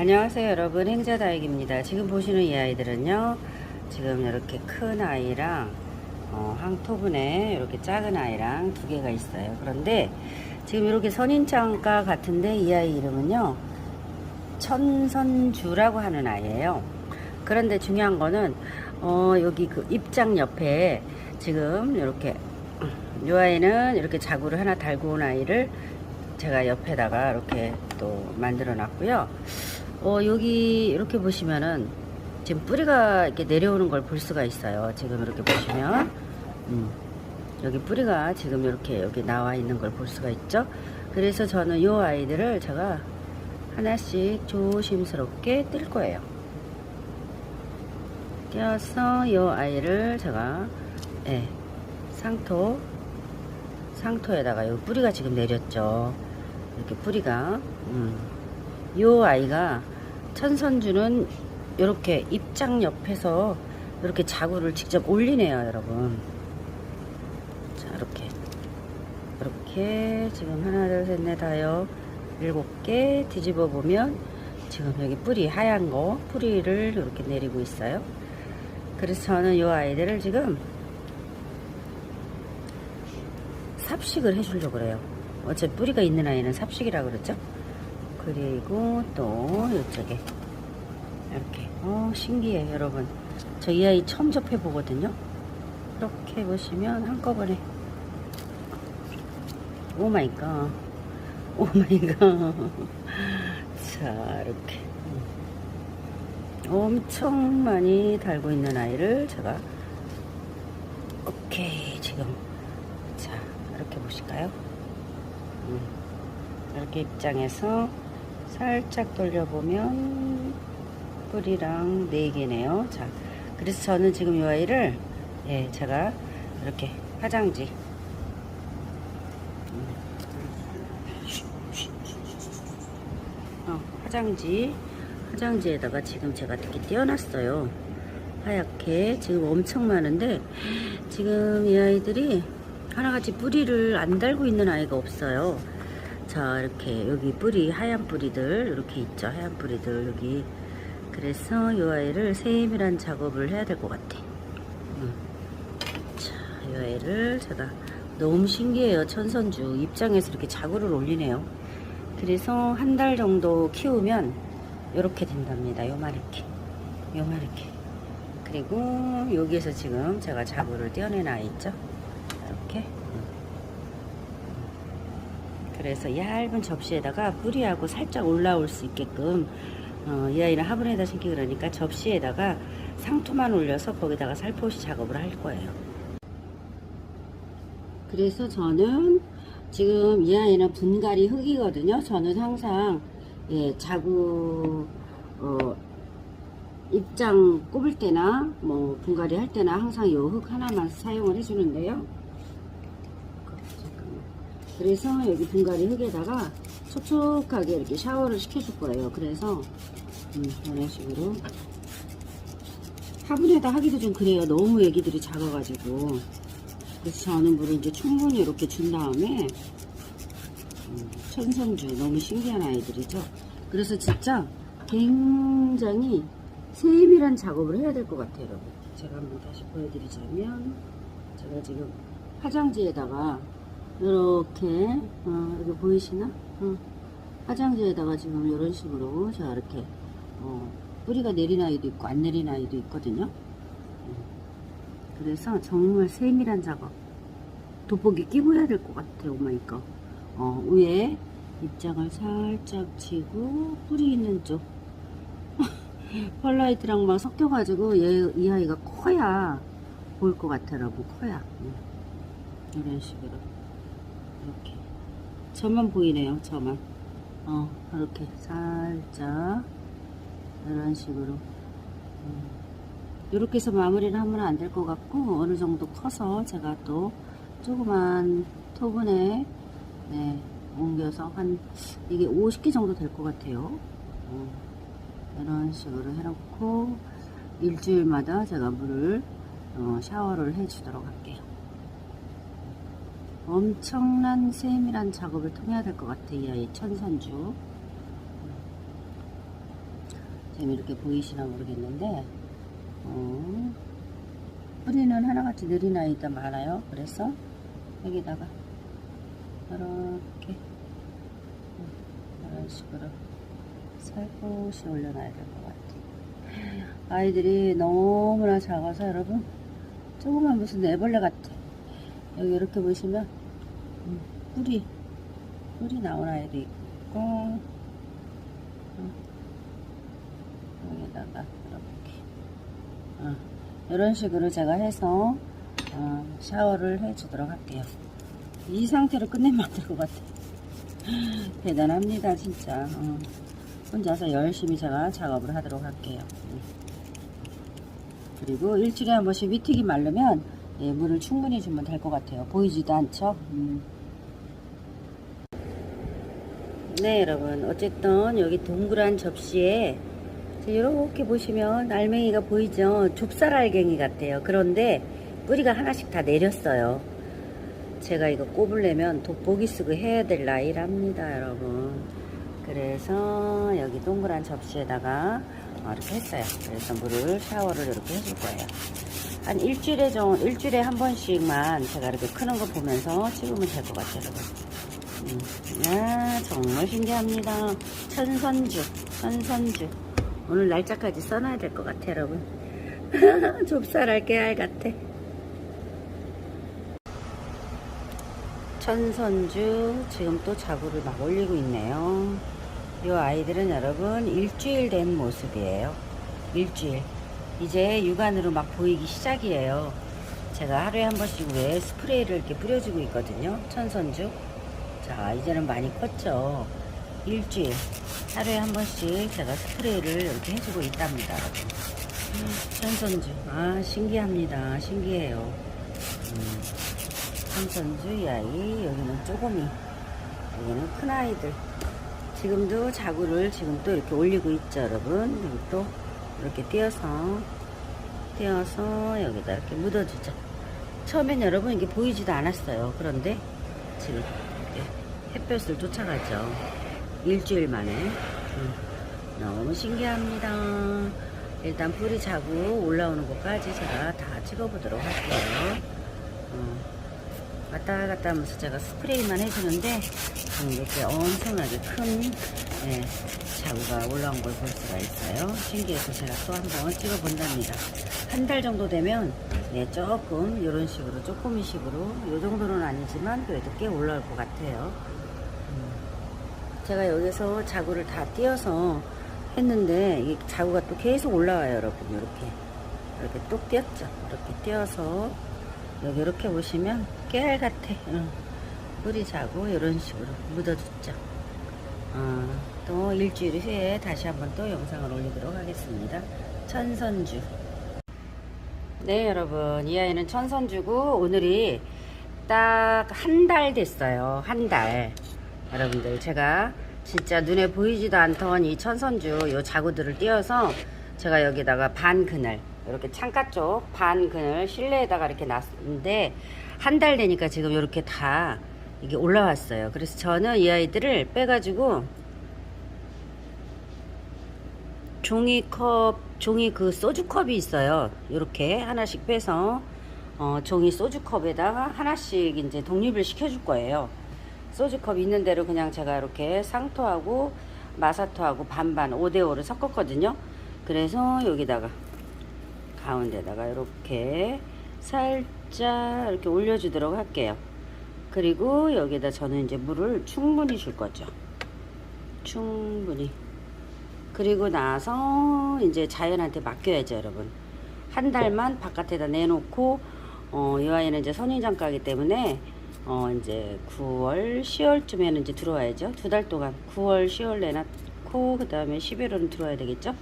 안녕하세요 여러분. 행자다육입니다. 지금 보시는 이 아이들은요 지금 이렇게 큰 아이랑 어, 항토분에 이렇게 작은 아이랑 두 개가 있어요. 그런데 지금 이렇게 선인장가 같은데 이 아이 이름은요 천선주라고 하는 아이예요. 그런데 중요한 거는 어, 여기 그 입장 옆에 지금 이렇게 이 아이는 이렇게 자구를 하나 달고 온 아이를 제가 옆에다가 이렇게 또 만들어 놨고요. 어, 여기 이렇게 보시면은 지금 뿌리가 이렇게 내려오는 걸 볼 수가 있어요. 지금 이렇게 보시면. 음, 여기 뿌리가 지금 이렇게 여기 나와 있는 걸 볼 수가 있죠. 그래서 저는 이 아이들을 제가 하나씩 조심스럽게 뜰 거예요. 떼어서 이 아이를 제가 예, 상토 상토에다가 요 뿌리가 지금 내렸죠. 이렇게 뿌리가 음. 요 아이가 천선주는 이렇게 입장 옆에서 이렇게 자구를 직접 올리네요, 여러분. 자, 이렇게 이렇게 지금 하나, 둘, 셋, 넷, 다여 일곱 개 뒤집어 보면 지금 여기 뿌리 하얀 거 뿌리를 이렇게 내리고 있어요. 그래서 저는 요 아이들을 지금 삽식을 해주려고 그래요. 어차피 뿌리가 있는 아이는 삽식이라 그러죠. 그리고 또 이쪽에 이렇게 어 신기해 여러분. 저 이 아이 처음 접해 보거든요. 이렇게 보시면 한꺼번에 오 마이 갓. 오 마이 갓. 자 이렇게 엄청 많이 달고 있는 아이를 제가 오케이 지금 자 이렇게 보실까요? 음, 이렇게 입장에서 살짝 돌려보면 뿌리랑 네 개네요. 자, 그래서 저는 지금 이 아이를 예, 제가 이렇게 화장지 어, 화장지 화장지에다가 지금 제가 이렇게 띄워놨어요. 하얗게 지금 엄청 많은데 지금 이 아이들이 하나같이 뿌리를 안 달고 있는 아이가 없어요. 자 이렇게 여기 뿌리 하얀 뿌리들 이렇게 있죠 하얀 뿌리들 여기 그래서 이 아이를 세밀한 작업을 해야 될 것 같아. 음. 자이 아이를 제가 너무 신기해요 천선주 입장에서 이렇게 자구를 올리네요. 그래서 한 달 정도 키우면 이렇게 된답니다. 요만하게 요만하게 그리고 여기에서 지금 제가 자구를 떼어낸 아이 있죠 이렇게 그래서 얇은 접시에다가 뿌리하고 살짝 올라올 수 있게끔 어, 이 아이는 화분에다 심기 그러니까 접시에다가 상토만 올려서 거기다가 살포시 작업을 할 거예요 그래서 저는 지금 이 아이는 분갈이 흙이거든요 저는 항상 예, 자구 어, 입장 꼽을 때나 뭐 분갈이 할 때나 항상 이 흙 하나만 사용을 해주는데요. 그래서 여기 분갈이 흙에다가 촉촉하게 이렇게 샤워를 시켜줄 거예요. 그래서 음, 이런 식으로 화분에다 하기도 좀 그래요. 너무 애기들이 작아가지고 그래서 저는 물을 이제 충분히 이렇게 준 다음에 음, 천성주 너무 신기한 아이들이죠. 그래서 진짜 굉장히 세밀한 작업을 해야 될 것 같아요, 여러분. 제가 한번 다시 보여드리자면, 제가 지금 화장지에다가 이렇게 어, 여기 보이시나? 어, 화장지에다가 지금 이런 식으로 제가 이렇게 어, 뿌리가 내린 아이도 있고 안 내린 아이도 있거든요. 음. 그래서 정말 세밀한 작업. 돋보기 끼고 해야 될 것 같아요, 오마이갓. 어, 위에 입장을 살짝 치고 뿌리 있는 쪽 펄라이트랑 막 섞여가지고 얘, 이 아이가 커야 보일 것 같더라고 커야 응. 이런 식으로 이렇게 저만 보이네요 저만 어 이렇게 살짝 이런 식으로 음. 이렇게 해서 마무리를 하면 안 될 것 같고 어느 정도 커서 제가 또 조그만 토분에 네, 옮겨서 한 이게 50개 정도 될 것 같아요 어. 이런 식으로 해놓고 일주일마다 제가 물을 어, 샤워를 해주도록 할게요. 엄청난 세밀한 작업을 통해야 될 것 같아 이 아이 천선주. 뱀이 이렇게 보이시나 모르겠는데 어, 뿌리는 하나같이 느린 아이가 많아요. 그래서 여기다가 이렇게 이런 식으로 살포시 올려놔야 될 것 같아요. 아이들이 너무나 작아서 여러분 조그만 무슨 애벌레 같아. 여기 이렇게 보시면 음, 뿌리 뿌리 나온 아이도 있고 어, 여기다가 이렇게 어, 이런 식으로 제가 해서 어, 샤워를 해주도록 할게요. 이 상태로 끝내면 안 될 것 같아. 대단합니다, 진짜. 어. 혼자서 열심히 제가 작업을 하도록 할게요. 음. 그리고 일주일에 한 번씩 위튀기 마르면 예, 물을 충분히 주면 될 것 같아요. 보이지도 않죠? 음. 네, 여러분. 어쨌든 여기 동그란 접시에 이렇게 보시면 알맹이가 보이죠? 좁쌀 알갱이 같아요. 그런데 뿌리가 하나씩 다 내렸어요. 제가 이거 꼽으려면 돋보기 쓰고 해야 될 나이랍니다, 여러분. 그래서 여기 동그란 접시에다가 어, 이렇게 했어요. 그래서 물을 샤워를 이렇게 해줄 거예요. 한 일주일에 좀 일주일에 한 번씩만 제가 이렇게 크는 거 보면서 찍으면 될 것 같아요, 여러분. 음, 야, 정말 신기합니다. 천선주, 천선주. 오늘 날짜까지 써놔야 될 것 같아, 여러분. 좁쌀알 깨알 같아. 천선주 지금 또 자구를 막 올리고 있네요. 이 아이들은 여러분 일주일 된 모습이에요. 일주일. 이제 육안으로 막 보이기 시작이에요. 제가 하루에 한 번씩 왜 스프레이를 이렇게 뿌려주고 있거든요. 천선주. 자, 이제는 많이 컸죠. 일주일. 하루에 한 번씩 제가 스프레이를 이렇게 해주고 있답니다. 음, 천선주. 아, 신기합니다. 신기해요. 음. 천선주 이 아이 여기는 쪼고미 여기는 큰 아이들 지금도 자구를 지금 또 이렇게 올리고 있죠 여러분 여기 또 이렇게 띄어서 띄어서 여기다 이렇게 묻어주죠 처음엔 여러분 이게 보이지도 않았어요 그런데 지금 햇볕을 쫓아가죠 일주일 만에 음, 너무 신기합니다 일단 뿌리 자구 올라오는 것까지 제가 다 찍어보도록 할게요 어. 왔다 갔다 하면서 제가 스프레이만 해주는데 음, 이렇게 엄청나게 큰 예, 자구가 올라온 걸 볼 수가 있어요. 신기해서 제가 또 한 번 찍어본답니다. 한 달 정도 되면 네, 조금 이런 식으로 조금이 식으로 이 정도는 아니지만 그래도 꽤 올라올 것 같아요. 음, 제가 여기서 자구를 다 띄어서 했는데 이 자구가 또 계속 올라와요 여러분 이렇게 이렇게 또 띄었죠 이렇게 띄어서 여기 이렇게 보시면 깨알 같아. 응. 뿌리 자고 이런 식으로 묻어줬죠. 어, 또 일주일 후에 다시 한번 또 영상을 올리도록 하겠습니다. 천선주. 네 여러분 이 아이는 천선주고 오늘이 딱 한 달 됐어요. 한 달. 여러분들 제가 진짜 눈에 보이지도 않던 이 천선주 요 자구들을 띄어서 제가 여기다가 반 그늘 이렇게 창가 쪽 반 그늘 실내에다가 이렇게 놨는데 한 달 되니까 지금 이렇게 다 이게 올라왔어요. 그래서 저는 이 아이들을 빼가지고 종이컵, 종이 그 소주컵이 있어요. 이렇게 하나씩 빼서 어, 종이 소주컵에다가 하나씩 이제 독립을 시켜줄 거예요. 소주컵 있는 대로 그냥 제가 이렇게 상토하고 마사토하고 반반 5대5를 섞었거든요. 그래서 여기다가 가운데다가 이렇게 살짝 이렇게 올려주도록 할게요. 그리고 여기다 저는 이제 물을 충분히 줄 거죠. 충분히. 그리고 나서 이제 자연한테 맡겨야죠, 여러분. 한 달만 바깥에다 내놓고, 어, 이 아이는 이제 선인장가기 때문에, 어, 이제 9월, 10월쯤에는 이제 들어와야죠. 두 달 동안. 9월, 10월 내놨고, 그 다음에 11월은 들어와야 되겠죠.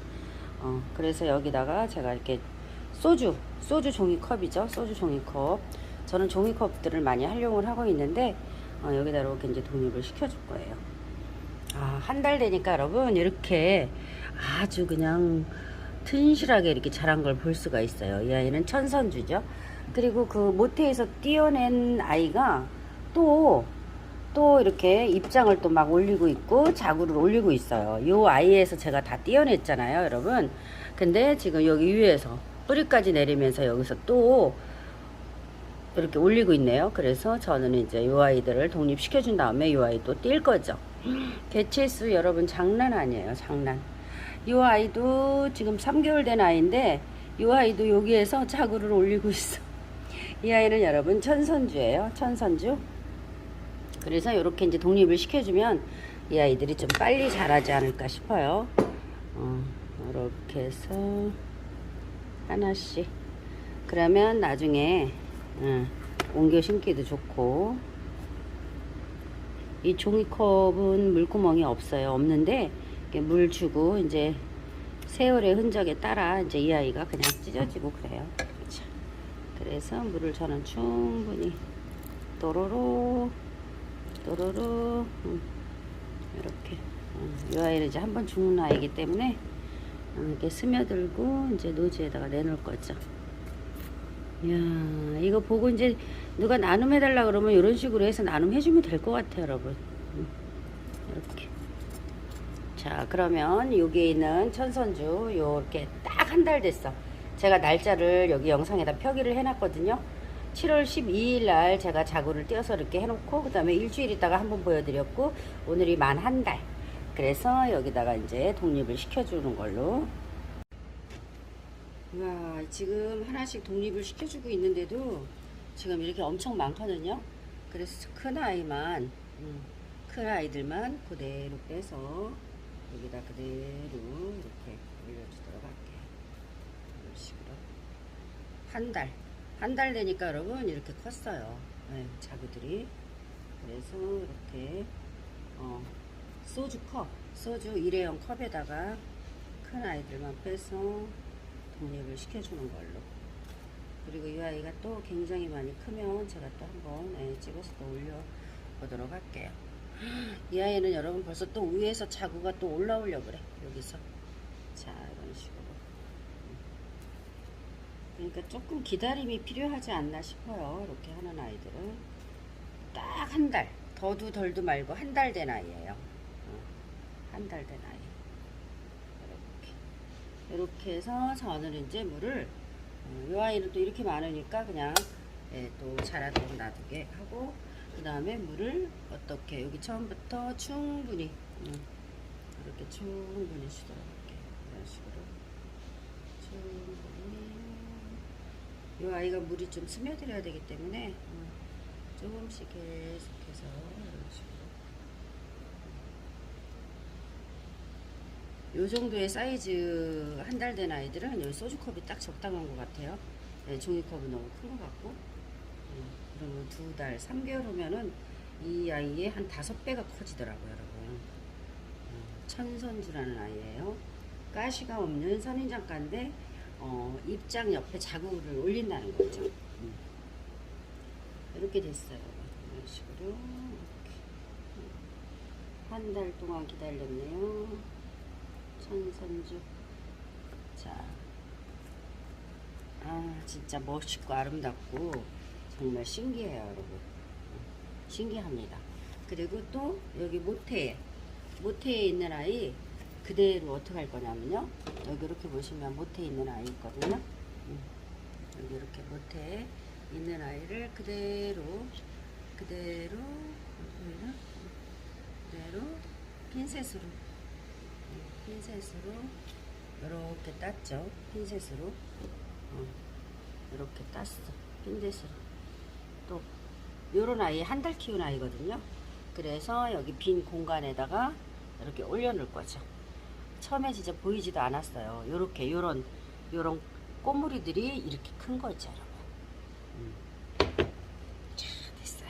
어, 그래서 여기다가 제가 이렇게 소주, 소주 종이컵이죠. 소주 종이컵. 저는 종이컵들을 많이 활용을 하고 있는데, 어, 여기다 이렇게 이제 독립을 시켜줄 거예요. 아, 한 달 되니까 여러분, 이렇게 아주 그냥 튼실하게 이렇게 자란 걸 볼 수가 있어요. 이 아이는 천선주죠. 그리고 그 모태에서 띄어낸 아이가 또, 또 이렇게 입장을 또 막 올리고 있고 자구를 올리고 있어요. 요 아이에서 제가 다 띄어냈잖아요, 여러분. 근데 지금 여기 위에서 뿌리까지 내리면서 여기서 또 이렇게 올리고 있네요. 그래서 저는 이제 요 아이들을 독립시켜준 다음에 요 아이 또뛸 거죠. 개체수 여러분 장난 아니에요, 장난. 요 아이도 지금 3개월 된 아이인데 요 아이도 여기에서 자구를 올리고 있어. 이 아이는 여러분 천선주예요. 천선주. 그래서 이렇게 이제 독립을 시켜주면 이 아이들이 좀 빨리 자라지 않을까 싶어요. 어, 이렇게 해서 하나씩. 그러면 나중에 어, 옮겨 심기도 좋고 이 종이컵은 물구멍이 없어요. 없는데 물 주고 이제 세월의 흔적에 따라 이제 이 아이가 그냥 찢어지고 그래요. 자, 그래서 물을 저는 충분히 또로로 또로로 음, 이렇게 음, 이 아이는 이제 한 번 죽는 아이기 때문에 음, 이렇게 스며들고 이제 노지에다가 내놓을 거죠. 이야 이거 보고 이제 누가 나눔해 달라 그러면 이런 식으로 해서 나눔해 주면 될 것 같아요 여러분. 음, 이렇게. 자 그러면 여기에 있는 천선주 요렇게 딱 한 달 됐어 제가 날짜를 여기 영상에다 표기를 해놨거든요. 7월 12일 날 제가 자구를 띄어서 이렇게 해놓고 그 다음에 일주일 있다가 한번 보여드렸고 오늘이 만 한 달. 그래서 여기다가 이제 독립을 시켜주는 걸로. 와 지금 하나씩 독립을 시켜주고 있는데도 지금 이렇게 엄청 많거든요. 그래서 큰 아이만 음, 큰 아이들만 그대로 빼서 여기다 그대로 이렇게 올려주도록 할게요 식으로. 한 달. 한 달 되니까 여러분 이렇게 컸어요. 네, 자구들이. 그래서 이렇게 어, 소주 컵 소주 일회용 컵에다가 큰 아이들만 빼서 독립을 시켜주는 걸로. 그리고 이 아이가 또 굉장히 많이 크면 제가 또 한번 예, 찍어서 또 올려보도록 할게요. 이 아이는 여러분 벌써 또 위에서 자구가 또 올라오려 그래. 여기서. 자 이런 식으로 그러니까 조금 기다림이 필요하지 않나 싶어요 이렇게 하는 아이들은. 딱 한 달 더도 덜도 말고 한 달 된 아이예요. 한 달 된 아이. 이렇게. 이렇게 해서 저는 이제 물을 어, 이 아이는 또 이렇게 많으니까 그냥 예, 또 자라도록 놔두게 하고 그 다음에 물을 어떻게 여기 처음부터 충분히 음, 이렇게 충분히 주도록 할게요. 이런 식으로. 충분히 이 아이가 물이 좀 스며들어야 되기 때문에 음, 조금씩 계속해서 이런 식으로 요 정도의 사이즈 한 달 된 아이들은 여기 소주컵이 딱 적당한 것 같아요. 네, 종이컵은 너무 큰 것 같고. 음, 그러면 두 달, 3개월 후면은 이 아이의 한 다섯 배가 커지더라고요, 여러분. 음, 천선주라는 아이예요. 가시가 없는 선인장가인데, 어, 입장 옆에 자구를 올린다는 거죠. 음. 이렇게 됐어요. 이런 식으로. 한 달 동안 기다렸네요. 천선주. 자. 아, 진짜 멋있고 아름답고 정말 신기해요, 여러분. 신기합니다. 그리고 또 여기 모태에, 모태에 있는 아이 그대로 어떻게 할 거냐면요. 여기 이렇게 보시면 모태에 있는 아이 있거든요. 음, 여기 이렇게 모태에 있는 아이를 그대로, 그대로, 어디나? 그대로 핀셋으로. 핀셋으로 이렇게 땄죠. 핀셋으로. 어, 이렇게 땄어. 핀셋으로. 또 요런 아이 한 달 키운 아이거든요. 그래서 여기 빈 공간에다가 이렇게 올려놓을 거죠 처음에 진짜 보이지도 않았어요. 요렇게 요런 요런 꼬물이들이 이렇게 큰 거죠 여러분. 음. 자 됐어요.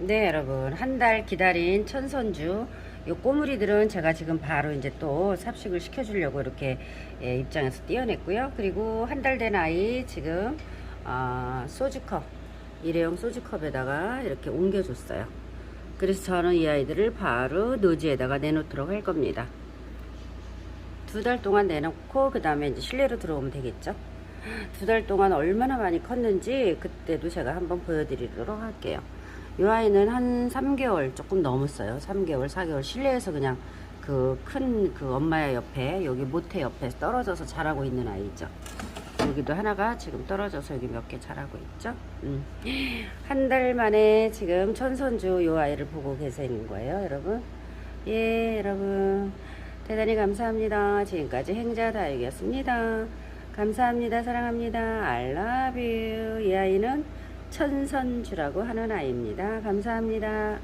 네 여러분. 한 달 기다린 천선주. 요 꼬물이들은 제가 지금 바로 이제 또 삽식을 시켜주려고 이렇게 예, 입장에서 띄어냈고요. 그리고 한 달 된 아이 지금 아, 소주컵 일회용 소주컵에다가 이렇게 옮겨줬어요 그래서 저는 이 아이들을 바로 노지에다가 내놓도록 할 겁니다 두 달 동안 내놓고 그 다음에 이제 실내로 들어오면 되겠죠 두 달 동안 얼마나 많이 컸는지 그때도 제가 한번 보여드리도록 할게요. 이 아이는 한 3개월 조금 넘었어요. 3개월, 4개월 실내에서 그냥 그 큰그 엄마의 옆에 여기 모태 옆에 떨어져서 자라고 있는 아이죠. 여기도 하나가 지금 떨어져서 여기 몇 개 자라고 있죠. 음. 한달 만에 지금 천선주 요 아이를 보고 계시는 거예요, 여러분. 예, 여러분. 대단히 감사합니다. 지금까지 행자다육이었습니다. 감사합니다. 사랑합니다. I love you. 이 아이는 천선주라고 하는 아이입니다. 감사합니다.